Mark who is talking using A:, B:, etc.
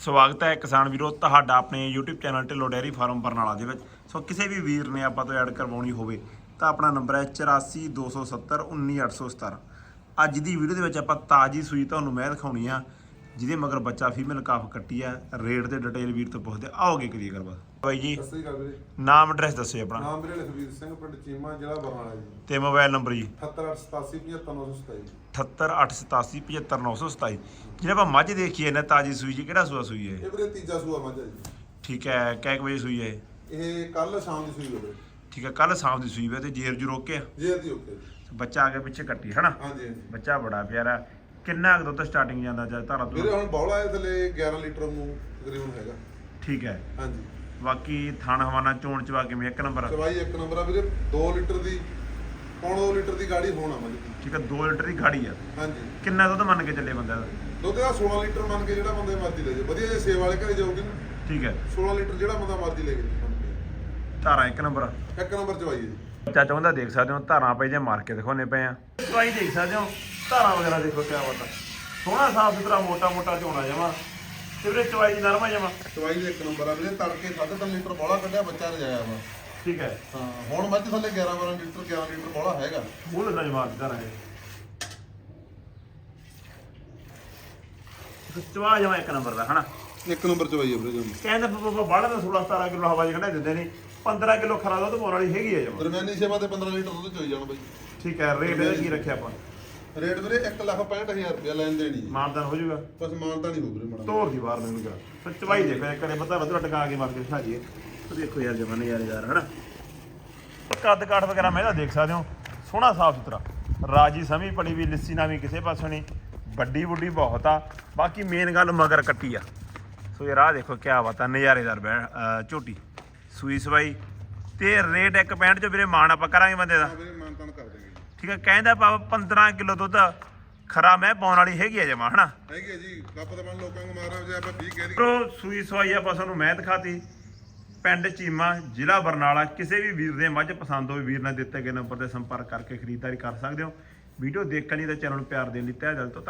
A: ਸਵਾਗਤ ਹੈ ਕਿਸਾਨ ਵੀਰੋ, ਤੁਹਾਡਾ ਆਪਣੇ YouTube channel Dhillon dairy farm Barnala ਦੇ ਵਿੱਚ। ਸੋ ਕਿਸੇ ਵੀ ਵੀਰ ਨੇ ਆਪਾਂ ਤੋਂ ਐਡ ਕਰਵਾਉਣੀ ਹੋਵੇ ਤਾਂ ਆਪਣਾ ਨੰਬਰ ਹੈ 8427 19817 ਅੱਜ ਦੀ ਵੀਡੀਓ ਦੇ ਵਿੱਚ ਆਪਾਂ ਤਾਜੀ ਸੂਈ ਤੁਹਾਨੂੰ ਮੈਂ ਦਿਖਾਉਣੀ ਆ। ਜਿਹਦੇ ਮਗਰ ਬੱਚਾ ਫੀਮੇਲ ਕਾਫ ਕੱਟੀ ਆ ਰੇਟ ਤੇ ਡਿਟੇਲ ਵੀਰ ਤੋਂ ਪੁੱਛਦੇ ਆਓਗੇ ਕਰੀਏ ਗੱਲਬਾਤ। ਬਾਈ ਜੀ
B: ਸਤਿ ਸ੍ਰੀ ਅਕਾਲ ਵੀਰੇ।
A: ਨਾਮ ਐਡਰੈਸ ਦੱਸਿਓ ਆਪਣਾ।
B: ਨਾਮ ਵੀਰੇ ਲਖਵੀਰ ਸਿੰਘ ਪਿੰਡ ਚੀਮਾ ਜ਼ਿਲ੍ਹਾ ਬਰਨਾਲਾ ਜੀ।
A: ਤੇ ਮੋਬਾਈਲ ਨੰਬਰ ਜੀ।
B: 7887755927
A: 78887 ਜਿਹੜੇ ਆਪਾਂ ਮੱਝ ਦੇਖੀਏ ਨਾ ਤਾਜੀ ਸੂਈ ਜੀ ਕਿਹੜਾ ਸੂਆ ਸੂਈ ਹੈ?
B: ਇਹ ਵੀਰੇ ਤੀਜਾ ਸੂਆ ਮੱਝ ਹੈ ਜੀ।
A: ਠੀਕ ਹੈ ਕਿੰਨੇ ਵਜੇ ਸੂਈ ਹੈ ਇਹ?
B: ਕੱਲ ਸ਼ਾਮ ਦੀ ਸੂਈ ਹੋਵੇ
A: ਠੀਕ ਹੈ ਕੱਲ ਸ਼ਾਮ ਦੀ ਸੂਈ ਵੇ ਤੇ ਜੇਰ ਜੂ ਰੋਕਿਆ
B: ਜੇ ਦੀ ਓਕੇ
A: ਬੱਚਾ ਆ ਕੇ ਪਿੱਛੇ ਕੱਟੀ ਹਨਾ
B: ਹਾਂਜੀ।
A: ਬੱਚਾ ਬੜਾ ਪਿਆਰਾ। ਕਿੰਨਾ ਕੁ ਦੁੱਧ ਸਟਾਰਟਿੰਗ ਜਾਂਦਾ ਜਦ ਧਾਰਾ
B: ਵੀਰੇ
A: ਤੋਂ
B: ਹੁਣ ਬੌਲਾ ਹੈ ਥੱਲੇ 11 ਲੀਟਰ ਨੂੰ ਤਕਰੀਬਨ ਹੈਗਾ।
A: ਠੀਕ ਹੈ।
B: ਹਾਂਜੀ।
A: ਬਾਕੀ ਥਣ ਹਵਾਨਾ ਚੋਣ ਚਵਾ ਕਿਵੇਂ ਇੱਕ ਨੰਬਰ
B: ਚਵਾਈ ਇੱਕ ਨੰਬਰ ਆ ਵੀਰੇ 2 ਲੀਟਰ ਦੀ ਪੌਣ 2 ਲੀਟਰ ਦੀ ਗਾੜੀ ਹੋਣਾ ਦੀ
A: ਠੀਕ ਹੈ 2 ਲੀਟਰ ਦੀ ਗਾੜੀ ਆ।
B: ਹਾਂਜੀ।
A: ਕਿੰਨਾ ਦੁੱਧ ਮੰਨ ਕੇ ਚੱਲੇ ਬੰਦਾ ਦਾ
B: ਦੁੱਧ ਦਾ 16 ਲੀਟਰ ਮੰਨ ਕੇ ਜਿਹੜਾ ਬੰਦੇ ਮਰਜ਼ੀ ਲੈ ਜਾਓ ਵਧੀਆ ਜੇ ਸੇਵ ਵਾਲੇ ਘਰੇ ਜਾਓਗੇ ਨਾ।
A: ਠੀਕ ਹੈ।
B: 16 ਲੀਟਰ ਜਿਹੜਾ ਬੰਦਾ ਮਰਜ਼ੀ ਲੈ ਕੇ ਮੰਨ ਕੇ
A: ਧਾਰਾ ਇੱਕ ਨੰਬਰ
B: ਇੱਕ ਨੰਬਰ ਚਵਾਈ ਹੈ ਜੀ।
A: ਬੱਚਾ ਚਾਹੁੰਦਾ ਦੇਖ ਸਕਦੇ ਹੋ ਧਾਰਾਂ ਪਏ ਜੇ ਮਾਰ ਕੇ ਦਿਖਾਉਣੇ ਪਏ ਆ। ਦਵਾਈ ਦੇਖ ਸਕਦੇ ਹੋ ਧਾਰਾਂ ਵਗੈਰਾ ਦੇਖੋ ਕਿਆ ਬਤਾ ਸੋਹਣਾ ਸਾਫ਼ ਸੁਥਰਾ ਮੋਟਾ ਮੋਟਾ ਝੋਣਾ ਜਮਾ। ਤੇ ਵੀਰੇ ਚਵਾਈ ਦੀ ਨਰਮਾ ਜਮਾ।
B: ਚਵਾਈ ਦੇ ਇੱਕ ਨੰਬਰ ਆ ਵੀਰੇ ਤੜਕੇ 3.5 ਲੀਟਰ ਬੌਲਾ ਕੱਢਿਆ ਬੱਚਾ ਰਜਾਇਆ ਵਾ।
A: ਠੀਕ ਹੈ।
B: ਹਾਂ ਹੁਣ ਮੱਝ ਥੱਲੇ 11 12 ਲੀਟਰ 11 ਲੀਟਰ ਬੌਲਾ ਹੈਗਾ।
A: ਮੂਲ ਦਾ ਜਵਾਬ ਦਿੱਤਾ ਰਹੇ ਚਵਾ ਜਮਾ ਇੱਕ ਨੰਬਰ ਦਾ ਹਨਾ?
B: ਇੱਕ ਨੰਬਰ ਚਵਾਈ ਆ ਵੀਰੇ ਜਮ।
A: ਕਹਿੰਦੇ ਬਾੜਾ ਦਾ 16 17 ਕਿਲੋ ਹਵਾ ਜਿਹੜਾ ਦਿੰਦੇ ਨਹੀਂ 15 ਕਿਲੋ ਖਰਾ ਦੁੱਧ ਪਾਉਣ ਵਾਲੀ ਹੈਗੀ ਹੈ ਜਮਾ।
B: ਦਰਮਿਆਨੀ ਸੇਵਾ ਤੇ 15 ਲੀਟਰ ਦੁੱਧ ਚੋਈ ਜਾਣ ਬਾਈ।
A: ਠੀਕ ਹੈ ਰੇਟ ਇਹਦਾ ਕੀ ਰੱਖਿਆ ਆਪਾਂ?
B: ਰੇਟ ਵੀਰੇ 1 ਲੱਖ 65000 ਰੁਪਇਆ ਲੈਣ ਦੇਣੀ
A: ਮਾਨਦਾਨ ਹੋ ਜਾਊਗਾ?
B: ਬਸ ਮਾਨਤਾ ਨਹੀਂ ਹੋ ਵੀਰੇ ਮਾੜਾ
A: ਤੋੜ ਦੀ ਬਾਹਰ ਮੈਨੂੰ ਕਰਾ ਫਿਰ ਚਵਾਈ ਦੇਖੋ ਕਰੇ ਪਤਾ ਵਧਰਾ ਟਕਾ ਕੇ ਮਾਰ ਕੇ ਖਾ ਜੀਏ ਦੇਖੋ ਯਾਰ ਜਮਾ ਨਜ਼ਾਰੇ ਯਾਰ ਹਨਾ? ਕੱਦ ਕਾਠ ਵਗੈਰਾ ਮੈਂ ਇਹਦਾ ਦੇਖ ਸਕਦੇ ਹੋ। ਸੋਹਣਾ ਸਾਫ਼ ਸੁਥਰਾ। ਰਾਜੀ ਸਮੀ ਪੜੀ ਵੀ ਲਿੱਸੀ ਨਾ ਵੀ ਕਿਸੇ ਪਾਸੋਂ ਨਹੀਂ ਵੱਡੀ ਬੁੱਢੀ ਬਹੁਤ ਆ। ਬਾਕੀ ਮੇਨ ਗੱਲ ਮਗਰ ਕੱਟੀ ਆ। ਸੋ ਯਾਰ ਆਹ ਦੇਖੋ ਕਿਆ ਬਾਤ ਆ ਨਜ਼ਾਰੇਦਾਰ ਝੋਟੀ। ਸੂਈ ਸਵਾਈ ਤੇ ਰੇਟ ਇੱਕ ਪੈਂਟ ਚ ਵੀਰੇ ਮਾਣ ਆਪਾਂ ਕਰਾਂਗੇ ਬੰਦੇ ਦਾ।
B: ਕਰ ਦੇਗੇ
A: ਠੀਕ ਹੈ ਕਹਿੰਦਾ ਪਾਪਾ 15 ਕਿਲੋ ਦੁੱਧ ਖਰਾ ਮੈਂ ਪਾਉਣ ਵਾਲੀ ਹੈਗੀ ਆ ਜਮਾ ਹਨਾ?
B: ਹੈਗੀ ਜੀ ਕੱਪ ਤਾਂ ਬਣ ਲੋਕਾਂ ਨੂੰ ਮਾਰਾ ਜੇ ਆਪਾਂ 20 ਕਹਿ
A: ਪ੍ਰੋ ਸੂਈ ਸਵਾਈ ਆਪਾਂ ਤੁਹਾਨੂੰ ਮੈਂ ਦਿਖਾਤੀ। ਪਿੰਡ ਚੀਮਾ ਜ਼ਿਲ੍ਹਾ ਬਰਨਾਲਾ ਕਿਸੇ ਵੀ ਵੀਰ ਦੇ ਮੱਝ ਪਸੰਦ ਹੋਵੇ ਵੀਰ ਨਾਲ ਦਿੱਤੇ ਗਏ ਨੰਬਰ ਤੇ ਸੰਪਰਕ ਕਰਕੇ ਖਰੀਦਦਾਰੀ ਕਰ ਸਕਦੇ ਹੋ। ਵੀਡੀਓ ਦੇਖਣ ਲਈ ਤਾਂ ਚੈਨਲ ਨੂੰ ਪਿਆਰ ਦੇਣ ਲਈ ਤਹਿ ਦਿਲ ਤੋਂ